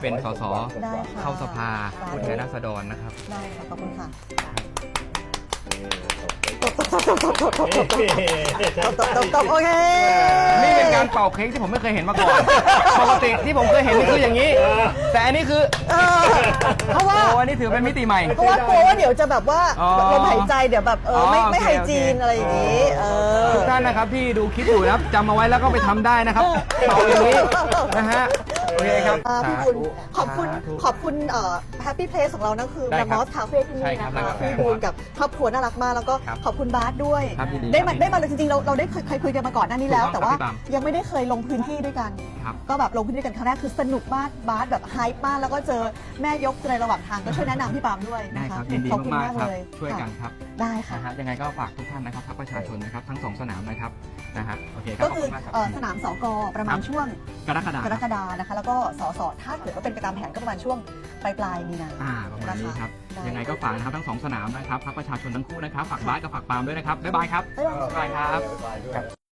เป็นสสได้ค่ะเข้าสภาได้ผู้แทนราษฎรนะครับ ได้ค่ะขอบคุณค่ะตบตบตบตบตบตบตบตบตบตบโอเคนี่เป็นการเป่าเค้กที่ผมไม่เคยเห็นมาก่อน ปกติที่ผมเคยเห็นนี่คืออย่างนี้ แต่อันนี้คือเออเพราะว่า โอ้อันนี้ถือเป็นมิติใหม่ เพราะว่ากลัวว่าเดี๋ยวจะแบบว่าอ๋อลมหายใจเดี๋ยวแบบเออไม่อ๋อโอเคไม่ไฮจีนโอเค อะไรอย่างนี้ เออ ทุกท่านนะครับที่ดูคลิปอยู่นะครับจำเอาไว้แล้วก็ไปทำได้นะครับเป่าอย่างนี้นะฮะโอ เคครับ อ่าพี่สาบุญธุขอบคุณสาธุขอบคุณเอ่อ Happy Place ของเรานะคือได้นามอสคาเฟ่ที่ใช่นี่ครับนะร้านคะกาแฟพี่บุญกับครอบครัวน่ารักมากแล้วก็ครับ ขอบคุณบาสด้วย ครับยินดีได้มาครับ ได้มาเลยจริงๆเราเราได้เคยเคยคุยกันมาก่อนหน้านี้แล้ว ถูกต้องแต่ว่าครับพี่ปาล์มยังไม่ได้เคยลงพื้นที่ด้วยกัน ครับก็แบบลงพื้นที่ด้วยกันครั้งแรกคือสนุกมากบาสแบบไฮป์มากแล้วก็เจอแม่ยกในระหว่างทางก็ช่วยแนะนำพี่ปาล์มด้วยได้นะคคะรับยินดีขอบคุณมากๆครับเลยช่วยกันค่ะครับได้ค่ะ นะฮะยังไงก็ฝากทุกท่านนะครับพรรคประชาชนนะครับทั้งสองสนามนะครับนะฮะโอเคครับก็ขอบคือคุณมากครับ เอ่อสนามสกประมาณช่วงกรกฎาคกมรกฎานะคะ แล้วก็สสถ้าเกิดว่าเป็นไปตามแผนก็ประมาณช่วงปลายปลายๆมีนา อ่าประมาณนี้ครับได้ยังไงก็ฝากนะครับทั้งสองสนามนะครับพรรคประชาชนทั้งคู่นะครับ ฝากบ้านกับฝากปาล์มด้วยนะครับ บ๊ายบายครับ บ๊ายบายบ๊ายบายครับ บ๊ายบายด้วย